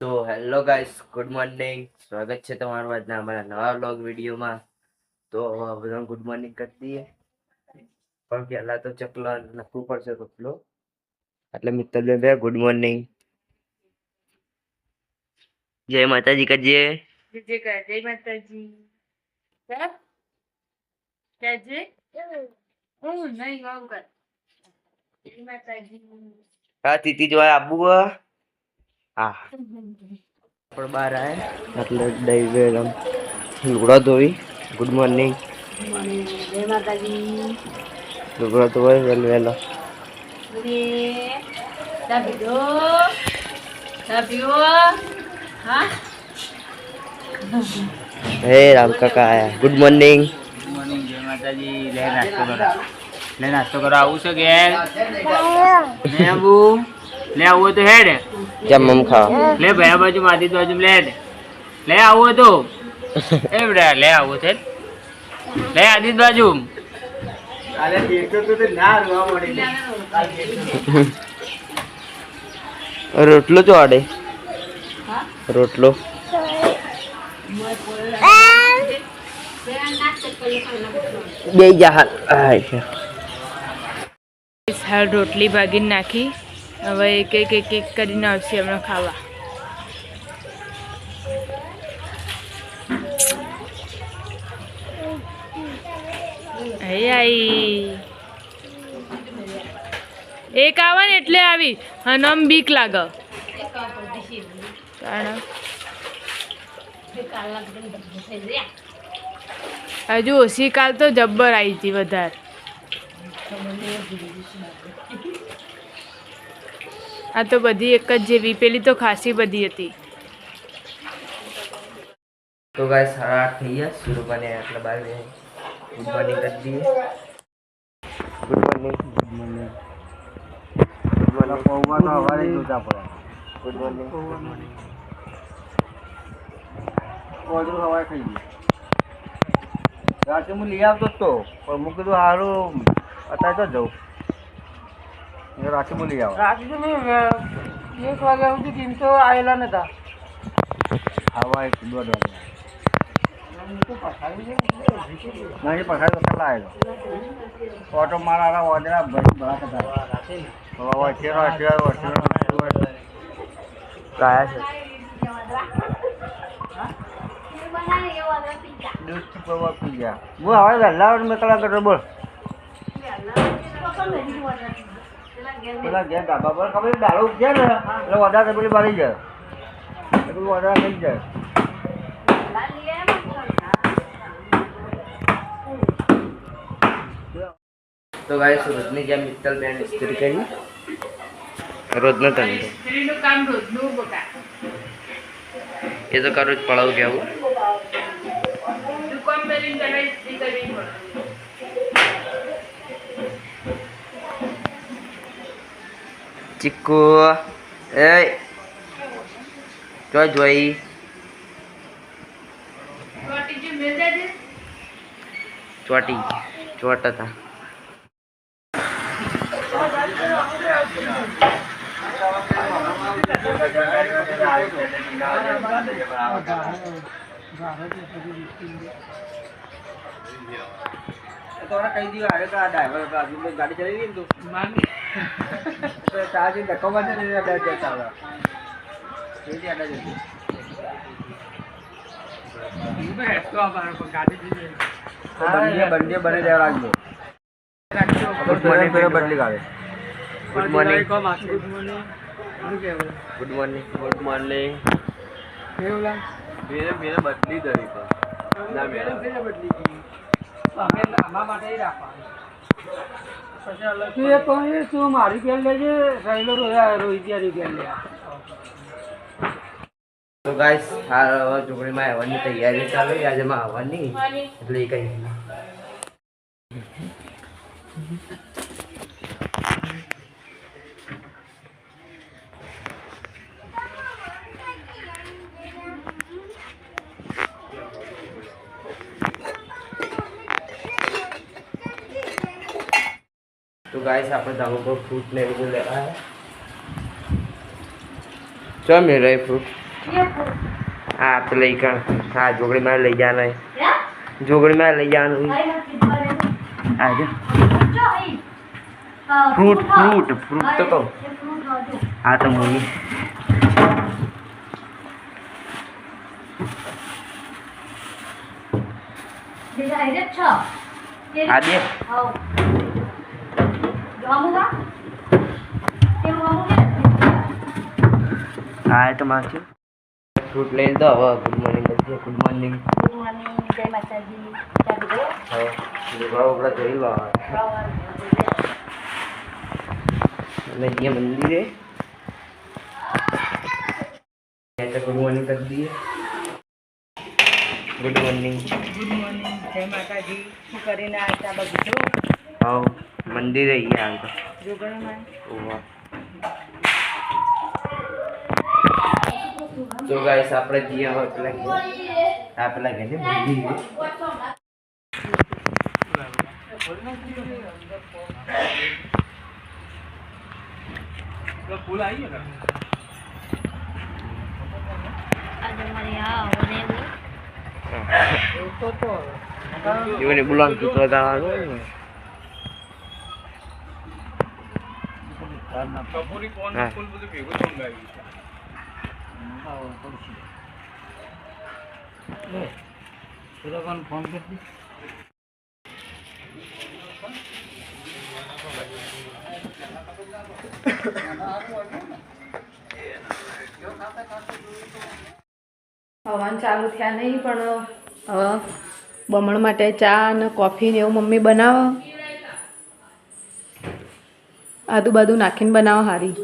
તો hello guys good morning. સ્વાગત છે તમારું આજના અમારા નવા બ્લોગ વિડીયોમાં. તો બધા ગુડ મોર્નિંગ કરી દઈએ. પણ પહેલા તો ચકલો નખવું પડશે રોટલો એટલે મિત્તલબેન બે ગુડ મોર્નિંગ. જય માતાજી કજીએ જય માતાજી. હું નહીં કર. જય માતાજી. હા તીતી જોવા આબુ હે? હા પણ બહાર આવે એટલે દઈ આમ લુગડા ધોવી. ગુડ મોર્નિંગ લુગડો ધોવાય વહેલો વહેલો. હા. રામ કાકા આયા. ગુડ મોર્નિંગ મોર્નિંગ જય માતાજી. લે નાસ્તો કરો. લે નાસ્તો કરો. આવું છે ઘેર? લે આબુ લે આવું તો હેડ. કેમ મમ ખાવ લે આ બાજુ માથી બાજુ લે લે આવો તો એ બેટા લે આવો છે. લે આદિત બાજુ. રોટલો જો આડે. રોટલો. બે જા હાલ. આય. હાલ રોટલી ભાગીને નાખી. હવે એક એક એક કરીને આવશે હમણાં ખાવા. એક આવે ને એટલે આવી. અને આમ બીક લાગે. હજુ ઓછી કાલ તો જબ્બર આવી હતી વધારે. આ તો બધી એક જ જેવી. પેલી તો ખાસી બધી હતી. તો ગાય સાડા આઠ થઈ ગયા. શરૂ બને એટલે બાર બે. ગુડ મોર્નિંગ કરી દઈએ good morning good morning good morning good morning રાતે હું લઈ આવતો હતો તો પણ મૂકી કીધું સારું અત્યારે તો જવું રાતે બોલી લઈ રાખી રાત્રે એક વાગ્યા સુધી ટીમ તો આવેલા નતા. ખાવા એક દોઢ વાગે નહીં પસાર તો કેટલા આવેલો. ઓટો મારા ઓજરા ભરા હતા હવે વચ્ચેનો અઠવાડિયો વચ્ચેનો કયા છે. દૂધ પવા પી ગયા. હવે વહેલા કલાક બોલ. પેલા ઘેર ધાબા પર ખબર દારૂ ઉઠ્યા ને, એટલે વધારે પેલી બાળી જાય એટલે વધારે થઈ જાય. તો ગાય રોજની જેમ મિત્તલ બેન ઇસ્ત્રી કરી. રોજનો ધંધો એ તો કરું જ પડાવું કેવું દુકાન બેલીને પેલા ઇસ્ત્રી કરવી પડે ચીકુ એ જો જોઈ. ચોટી. જે મેલ દેજે ચોટી હતા કહી દીધું અરે આ ડ્રાઈવર ગાડી ચલાવી ને તું. તો ચાર્જિંગ ધક્કો મારશે અડ્ડા જતા આવે એથી અડ્ડા જતી બંને બંને બને દેવા રાખજો ગુડ મોર્નિંગ બદલી ગુડ મોર્નિંગ મેરે દરી તું એ કહે તું મારી પેન લેજે રહેલો રોયા રોહિત યારી પેન લે તો ગાઈસ હાલ હવે ચૂંટણીમાં આવવાની તૈયારી ચાલુ. આજે માં આવવાની એટલે એ કઈ ગાઈસ આપણે ધાબા પર ફ્રૂટ ને બધું લેવા ચો મેળાય ફ્રૂટ હા તો લઈ કણ હા જોગડી માં લઈ જવાનું. જોગડી માં લઈ જવાનું. હા જો. ફ્રૂટ ફ્રૂટ ફ્રૂટ તો કહું. હા તો મૂવી આ દે. હા એ તો મારજો ફ્રૂટ લઈ દો હવે ગુડ મોર્નિંગ બધી ગુડ મોર્નિંગ હવે લેવા ઉપડા જઈ લો અને અહીંયા મંદિરે ગુડ મોર્નિંગ કરી દઈએ. ગુડ મોર્નિંગ ગુડ મોર્નિંગ જય માતાજી. શું કરીને આ બધું? હા. મંદિરે અહીંયા આગળ. તો ગાઈસ આપણે ગયા હોય પેલા આ પેલા ગયેલી મંદિરે ફૂલ આવી કપૂરી કોણ ફૂલ બધું ભેગું મંગાવ્યું છે. ફોન કરી હવાન ચાલુ થયા નહીં પણ બમણ માટે ચા અને કોફી ને એવું મમ્મી બનાવો. આદુ બાદુ નાખીને બનાવો હારી.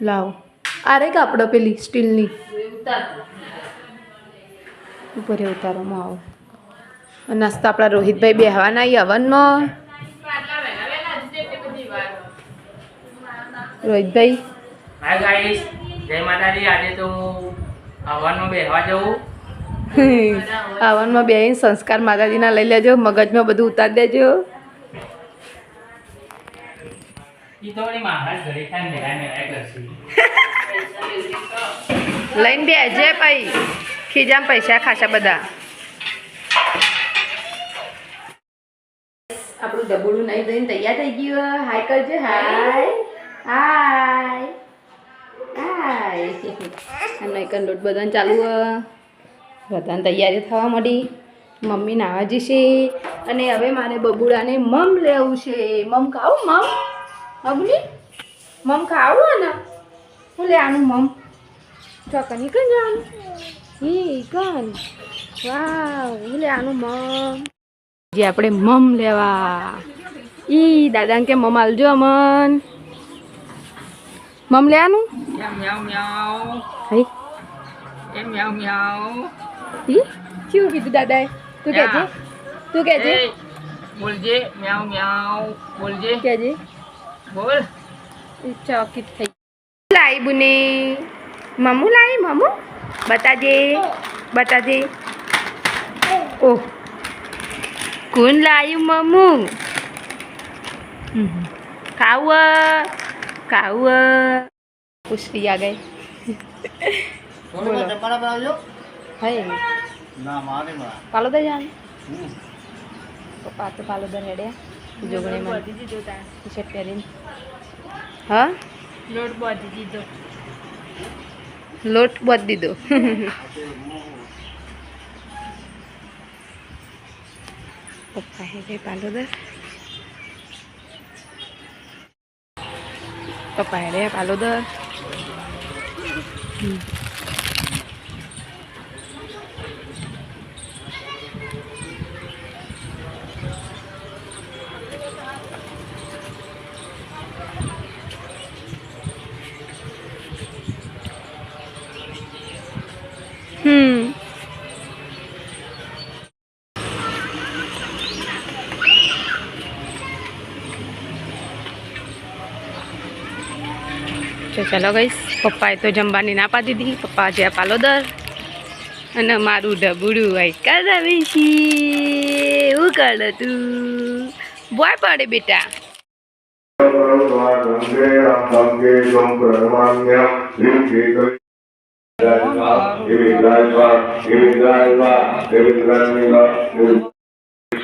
લાવો. આરે કાપડો પેલી સ્ટીલની. ઉપર એ ઉતારોમાં આવો. નાસ્તા આપણા રોહિતભાઈ બેહવાના એ હવનમાં રોહિતભાઈ? હાય ગાઈસ જય માતાજી. આજે તો હું હવનમાં બેહવા જવું હવનમાં બેહીને સંસ્કાર માતાજીના લઈ લેજો મગજમાં બધું ઉતારી દેજો. લઈને બે બેજે ભાઈ ખીજામ પૈસા ખાસા બધા. આપણું ડબોડું નહીં દઈને તૈયાર થઈ ગયું. હાય કરજે. હાય હાય હાય એમનો એક લોટ બધાને ચાલુ હ. બધાને તૈયારી થવા મળી મમ્મી નાવા જશે અને હવે મારે બબુડાને મમ લેવું છે. મમ ખાવું મમ. બબુલી મમ ખાવું હે ને શું લે આનું મમ. ચોકની કઈ જવાનું. હી કન વાવ હું લે આનું મમ. જે આપણે મમ લેવા. ઈ દાદાને કે મમ આલજો અમન. મમ લેવાનું? મ્યાઉ મ્યાઉ. મ્યાઉ મ્યાઉ મ્યાઉ. શું કીધું દાદાએ? તું કહેજે. તું કહેજે. બોલજે. મ્યાઉ મ્યાઉ. બોલજે. કહેજે. બોલ. ઈ ચોકીટ થઈ. લાઈ બુને. મમ્મુ લાઈ મમ્મુ? બતાજે. બતાજે. ઓહ કોણ લાયું મમ્મુ? હમ. ખાવું ખાવું પુષ્ટિ આ ગઈ. બોલો. ના મારે માં પાલોદર જાણ પપ્પા તો પાલોદર હેડ્યા જોગણીમાં. ટી શર્ટ પહેરીને. હા? લોટ બાંધી દીધો લોટ બાંધી દીધો. પપ્પા હે ગઈ પાલોદર પપ્પા હેડ્યા પાલોદર. હમ. તો ચાલો ગઈશ. પપ્પાએ તો જમવાની ના પાડી દીધી. પપ્પા જ્યાં પાલોદર અને મારું ડબુડું આઈકા આવી છે એવું કર તું બોય પડે બેટા. દેવી Range Range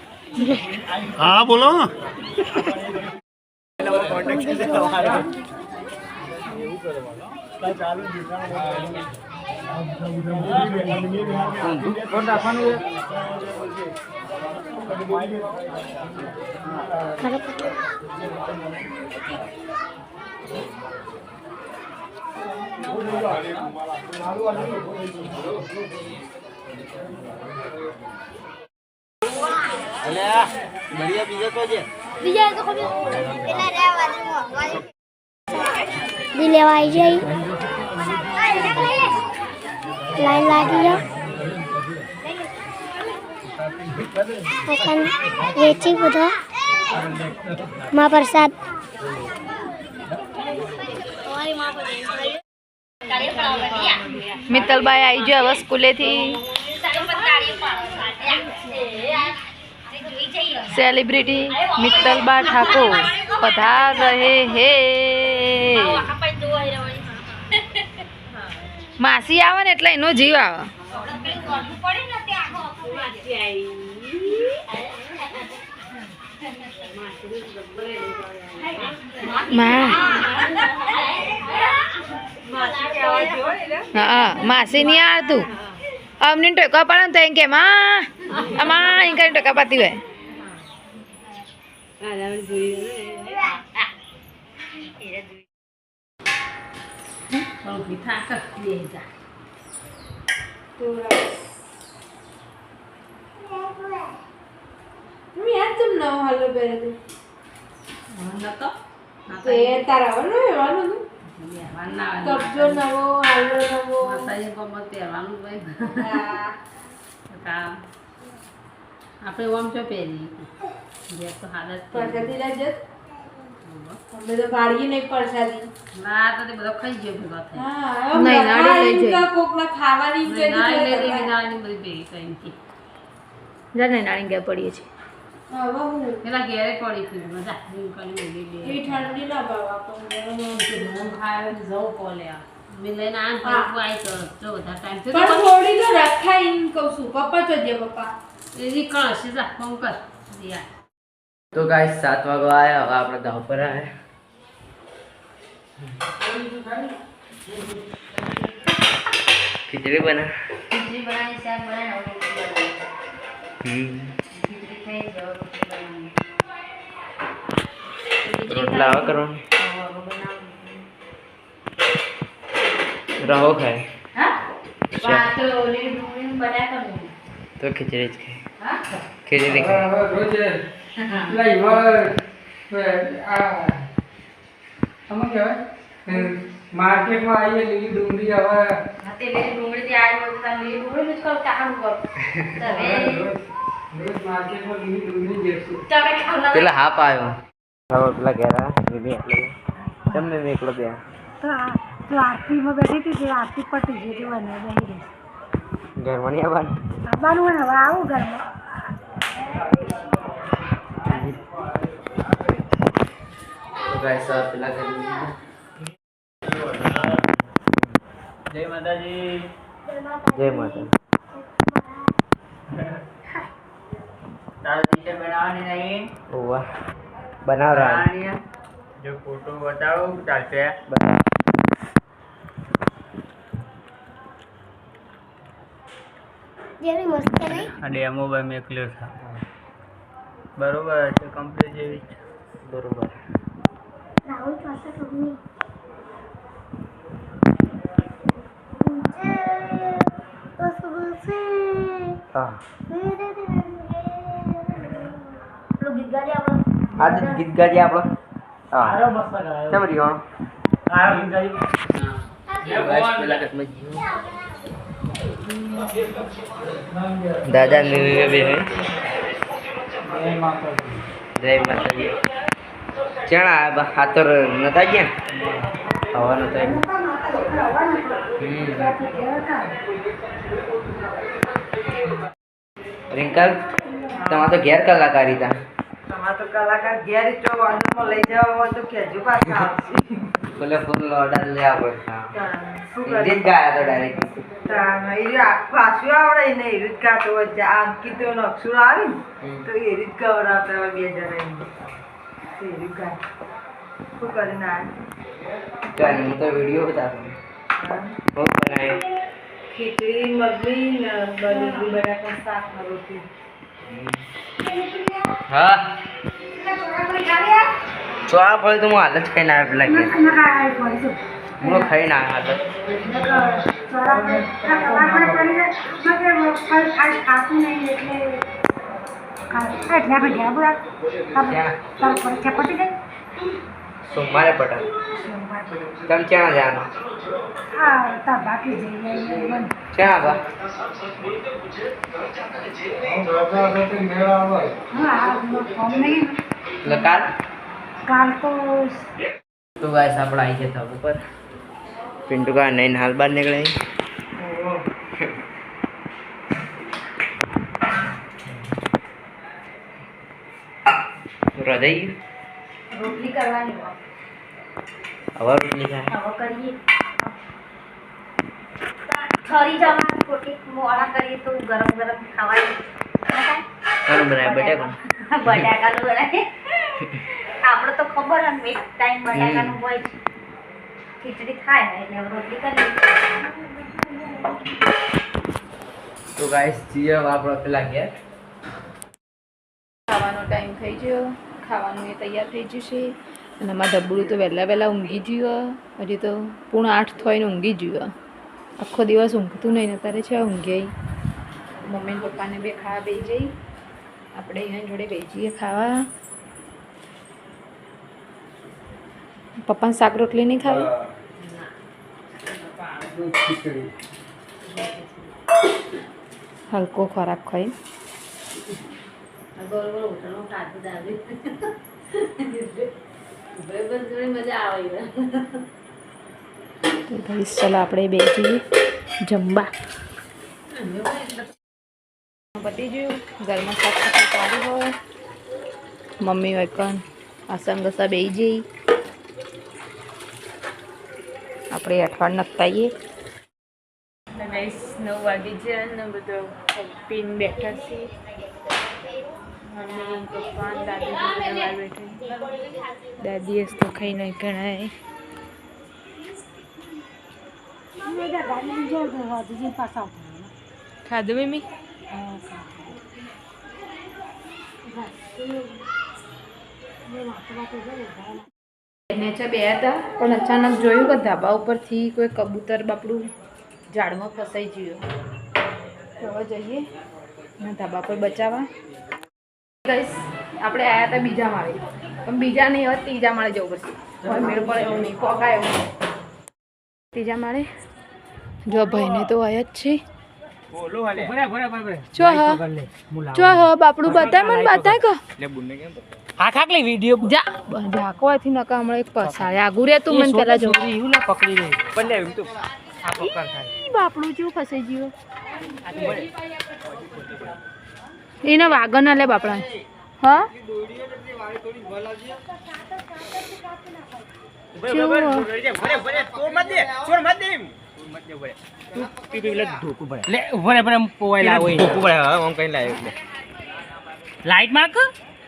હા બોલો. બીજા તો ખબર એટલે રહેવાનું મોંઘવારી બી લેવા આવી જાય લાઈન લાગી જાય પસંદ વેચી બધા મા પ્રસાદ મિત્તલબાઈ આવી ગયો હવે સ્કૂલેથી સેલિબ્રિટી મિત્તલબા ઠાકોર પધાર રહે હે માસી આવે ને એટલે એનો જીવ આવે માસી નહીં આવતું અમને ટોકા પડે ને તો એમ કે માં આમાં એમ કરીને ટોકા પાતી હોય ઊભી થાક બે જા નતો માતાજી ગમત પહેરવાનું ભાઈ આપણે ઓમ ચો પહેરી જે તો હાલત ના તો તે બધો ખાઈ ગયો ભેગો થાય નહીં નાડી લઈ જઈ ના લે રે નાની બધી ભેગી કરીને જા નહીં નાણી ગયા પડીએ છીએ. પેલા ઘેરે પડી હતી મજા કરી હું ખાય જવું લઈને આ આઈ તો જો બધા ટાઈમ પણ થોડી તો કહું છું. પપ્પા તો જે પપ્પા. એની કળશ જા ફોન કર તો ગાઈસ સાત વાગવા આવ્યા હવે આપણે દાવ પર આવ્યા ખીચડી બના ખીચડી બનાવી શાક બનાવી હમ. રોટલી આવા કરવાનું? રહો ખાય. હા? તો ખીચડી જ ખાય. કહેવાય? માર્કેટમાં આવીએ લીલી ડુંગળી હવે. હા તે લીલી ડુંગળી થી આવી હોય તો લીલી ડુંગળી જ કરો કામ માર્કેટમાં લીલી ડુંગળી જેશું પેલા હાપ આવ્યો હવે પેલા ઘેરા રીમી એટલે તમને એકલો બે? તો આરતીમાં બેઠી હતી તે આરતી પટી જેવી બને રહી ઘરમાં નહીં આવવાનું આવવાનું હોય હવે આવું ઘરમાં. જય માતાજી. જય માતા તારે ટીચર બનાવવાની નહીં. ઓવા બનાવવાની. જો ફોટો બતાવો ચાલશે. જેવી મસ્ત નહીં. આ ડેમો ભાઈ મેકલ્યો છે. બરોબર છે કમ્પ્લીટ જેવી છે. બરોબર. રાહુલ પાસે ગાજે આપણે. આજે ગીત ગાજે આપણો. હા. કેમ આરો ગીત ગાયું? પેલા હાથમાં જીવો. દાદા ને વિવે બે હે જય માતાજી ચણા હાથર નતા ગયા હવા નતા રિંકલ તમારે તો ઘેર કલાકારી તા તમારે કલાકાર ઘેર જ લઈ જવા હોય તો કહેજો પાછા ઓર્ડર ગાયા તો ડાયરેક્ટ આવડે ને એ રીત ગાતો હોય આ અંકિતોનો અક્ષર આવે ને તો એ રીત ગવડાવતા હોય બે જણા એ રીત ગાય. શું હું તો વીડિયો બતાવું હું. બનાવી ખીચડી મગની બટાકા શાક ને રોટલી હા? ચોળા ફળ તો હું હાલ જ ખાઈને આવ્યો પેલા. હું ખાઈ ના હાલ જ ત્યાં. સોમવારે પટાલ તમે ક્યાં જવાનું? ક્યાં બા એટલે કાલ? તો ગાઈસ આપણે આવી ગયા પિન્ટુ કા નહીં હાલ બહાર નીકળે હૃદય રોટલી કરવાની હવે ખાય હવે કરીએ ઠરી જવાની ખોટી મોડા કરીએ તો ગરમ ગરમ ખાવાય કોણ બનાવે? બટાકા. બટાકાનું બનાવીએ. આપણે તો ખબર ને એક ટાઈમ બટાકાનું હોય છે ખીચડી ખાય ને એટલે રોટલી કરીએ તો ગાઈસ જીએ આપણો પેલા ઘેર. ખાવાનો ટાઈમ થઈ ગયો. ખાવાનું એ તૈયાર થઈ જશે. અને અમારા ડબ્બુડું તો વહેલા વહેલા ઊંઘી ગયું હજી તો પૂર્ણ આઠ થઈને ઊંઘી ગયું આખો દિવસ ઊંઘતું નહીં અત્યારે છે ઊંઘે મમ્મી પપ્પાને બે ખાવા બે જઈ. આપણે અહીંયા જોડે બે જઈએ ખાવા. પપ્પાને શાક રોટલી નહીં ખાવી? હલકો ખોરાક ખાઈ. ગોળ ગોળ ખાધું કાઢી ભાઈબંધ જોડે મજા આવે તો ગાઈસ ચાલો આપણે બે જઈએ જમવા. પતી ગયું ઘરમાં સાફ સફાઈ સારી હોય. મમ્મી વૈકન આસન ગસા બે જઈ. આપણે અઠવાડ નખતાઈએ. ગાઈસ નવ વાગી છે અને બધું પીન બેઠા છીએ. મમ્મી પપ્પા દાદી બધા બેઠી દાદીએ તો ખાઈ નહીં ગણાય. ખાધું મમ્મી? નેચર બે હતા, પણ અચાનક જોયું કે ધાબા ઉપરથી કોઈ કબૂતર બાપડું ઝાડમાં ફસાઈ ગયું. હવે જઈએ. ધાબા પર બચાવવા. ગઈશ આપણે આવ્યા હતા બીજા માળે. પણ બીજા નહીં હવે ત્રીજા માળે જવું પડશે. હવે મેળ પડે એવું નહીં. કોકા એવું ત્રીજા માળે? જો ભાઈને તો આયા જ છે. ચો હ. ચો હ બાપડું બતાય મને બતાય કો આ ખાકલી વીડિયો જા. ઝાકો આથી નકા હમણાં એક પસારે આગુ રે તું મને પેલા જો. એવું ના પકડી લે. એમ તો. આ પકડ ખાય ઈ બાપડું જેવું ફસાઈ ગયું. એને વાગર ના લે બાપડા હા લે ઉભો રે પણ પોવાય લાવો ધોકું પડે હા આમ કઈ લાવ્યો એટલે લાઈટ માર્ક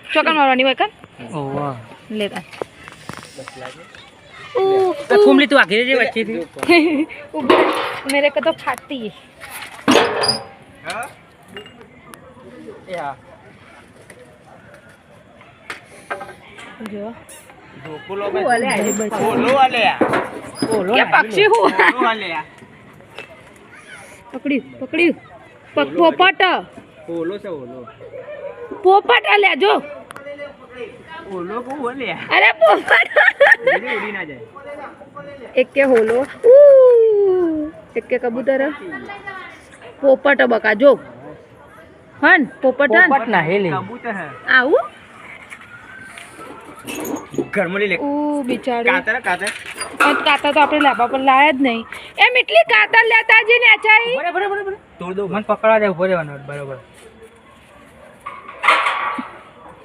ચોકન મારવાની હોય કર ઓવા લેતા તો કુમલી તું આખી જે વચ્ચેથી ऊपर मेरे को तो फाटती યા ક્યાં જો. બોલો બોલો અલ્યા બોલો કે પક્ષી કબૂતર. પોપટ બકા જો. હન પોપટ હન પોપટ ના હેલી. આવું? ઘરમાં લઈ લે. ઓ બિચારો. કાતર કાતર. પણ કાતા તો આપણે લાબા પર લાયા જ નહીં. એમ એટલી કાતર લેતા જે ને અચાઈ. બરાબર બરાબર તોડ દો મને પકડવા દે ઊભો રહેવાનો બરાબર.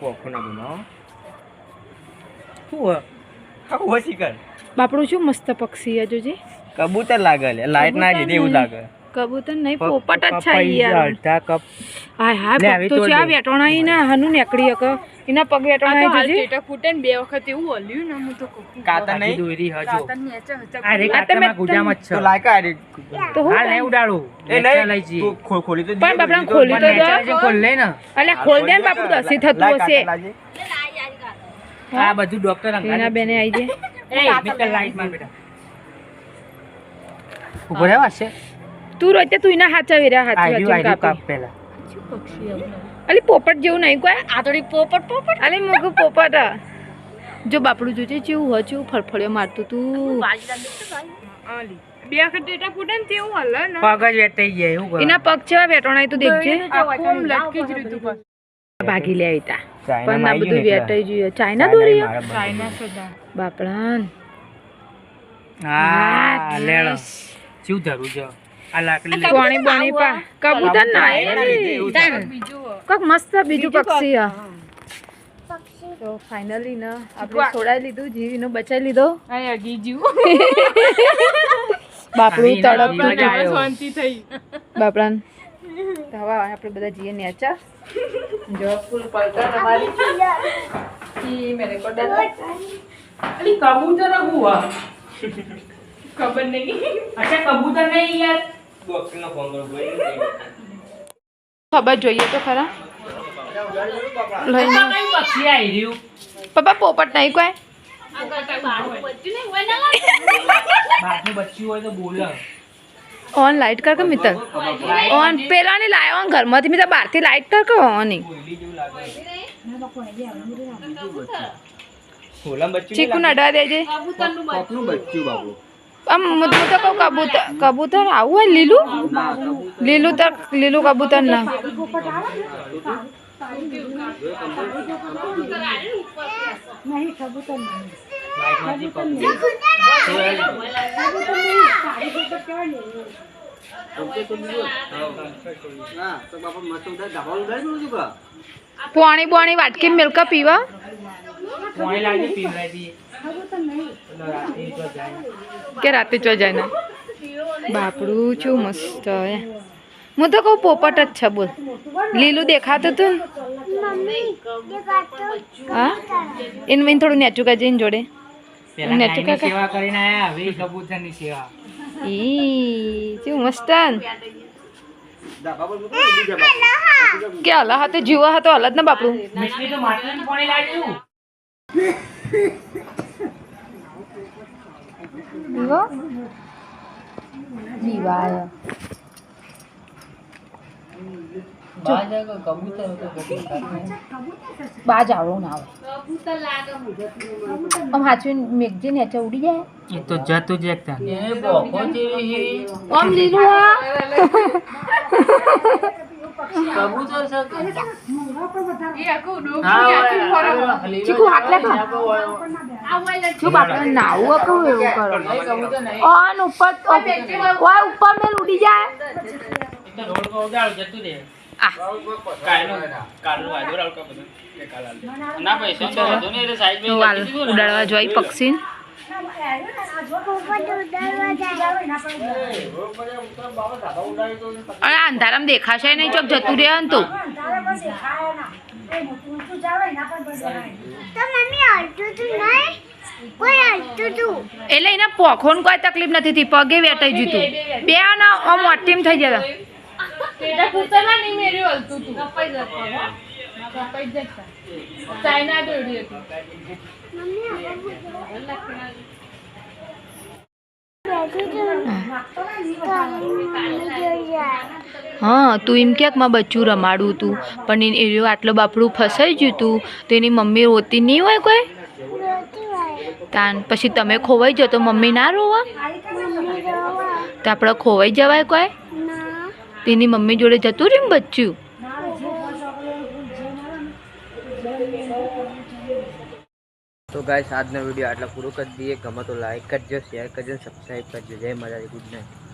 પોખો ના બનાવો. શું હા હોશી કર બાપડું શું મસ્ત પક્ષી હે જોજી. કબૂતર લાગે લે લાઈટ ના લીધે એવું લાગે. કબૂતર નહીં પોપટ જ છે યાર. અડધા કપ. હાય હાય લે, પગ આવી તો છે આ વેટોણા ઈ હનુ નેકડી હક. એના પગ વેટોણા જોજે કાતર નહીં? દોરી હજો. અરે આ તો કાતરમાં ગુજામ જ છે. તો લાયકા અરે તો હું હા લે ઉડાડું. એ નહીં ખોલી તો પણ બાપડા ખોલી તો દો. ખોલ લે ને. અલ્યા ખોલ દે ને બાપડું દસી થતું હશે. આ બધું ડોક્ટર એના બેને આવી જાય એ મિસ્ટર લાઈટ માર બેટા ઊભો રહેવા છે. તું રોતે તું એના હાચા વેરા હાચી કાપ. અલી પોપટ જેવું નહીં કોઈ આ પોપટ પોપટ. અલી મુગુ પોપટ જો બાપડું જોજે જેવું હોય જેવું ફળફળિયો મારતું તું. બે વખત ડેટા ફૂટે ને તેવું હલે ને? પગ જ વેટાઈ ગયા એવું એના પગ છે વેટોણાય તું દેખજે. ભાગી લે આઈતા પણ આ બધું વેટાઈ જોઈએ ચાઇના દોરી. બાપડા હા? લેડો શું ધરું છો? આ લાકડી લે. પાણી પાણી પા. કબૂતર ના એના લીધે એવું થાય. કોક મસ્ત બીજું પક્ષી તો ફાઇનલી ને આપણે છોડાઈ લીધું જીવીનો બચાવી લીધો. બાપડું તડપતું થઈ. બાપડા તો હવે આપણે બધા જઈએ નેચા જો ફૂલ પડતા તમારી ઈ મેરે કોડા ડોક્ટરનો ફોન કરો, ખબર જોઈએ તો ખરા. લઈને પપ્પા પોપટ નહીં કોઈ? બારનું બચ્ચું હોય તો બોલે ઓન લાઈટ કર કે મિત્ર ઓન પેલા ને લાય ઓન ઘરમાંથી મિત્ર બહારથી લાઈટ કર કે ઓનની ખોલામાં બચ્ચું ચીકુ નડવા દેજે. બાબુ. આમ હું તો કહું કબૂતર કબૂતર આવું હોય લીલું? લીલું તર લીલું કબૂતર ના. પાણી બોણી વાટકી મિલ્ક પીવા? પાણી લાગી પીવડાવી કે રાતે ચો જાય ને? બાપડું છું મસ્ત હે. હું તો કહું પોપટ જ છે બોલ. લીલું દેખાતું તું હા? એને મને થોડું નેચું કાજે એની જોડે. પેલા ને ગાયની સેવા કરીને આયા હવે કબૂતરની સેવા. ઈ શું મસ્ત હે કે હલા હાથે જીવા હતો અલગ ને બાપડું? મિસ્ત્રી તો માટલાનું પાણી લાવ્યું જીવો જીવાય બાજ આવો ના આવે આમ હાચવીને મેઘજી ને ઉડી જાય એ તો જતું જ એકતા આમ લીલું હા ચીકુ આટલે નાવું એવું કરો? ઓન ઉપર ઓય ઉપર મેલ ઉડી જાય. ઉડાડવા જોઈ પક્ષી. અંધારામાં દેખાશે નહીં ચોક જતું રહે તો. એટલે એના પોખોન કોઈ તકલીફ નથી થઈ પગે વેટાઈ જતું બે ના આમ મોટીમ થઈ જતા હા તું એમ ક્યાંકમાં બચ્ચું રમાડું તું. પણ એ આટલું બાપડું ફસાઈ ગયું તું તો એની મમ્મી રોતી નહીં હોય કોઈ? તાન પછી તમે ખોવાઈ જાઓ તો મમ્મી ના રોવા? તો આપણે ખોવાઈ જવાય કોઈ? તેની મમ્મી જોડે જતું રહ્યું બચ્ચું? તો ગાઈસ આજનો વીડિયો આટલા પૂરો કરી દઈએ. ગમે તો લાઈક કરજો શેર કરજો સબસ્ક્રાઈબ કરજો. જય માતાજી ગુડ નાઇટ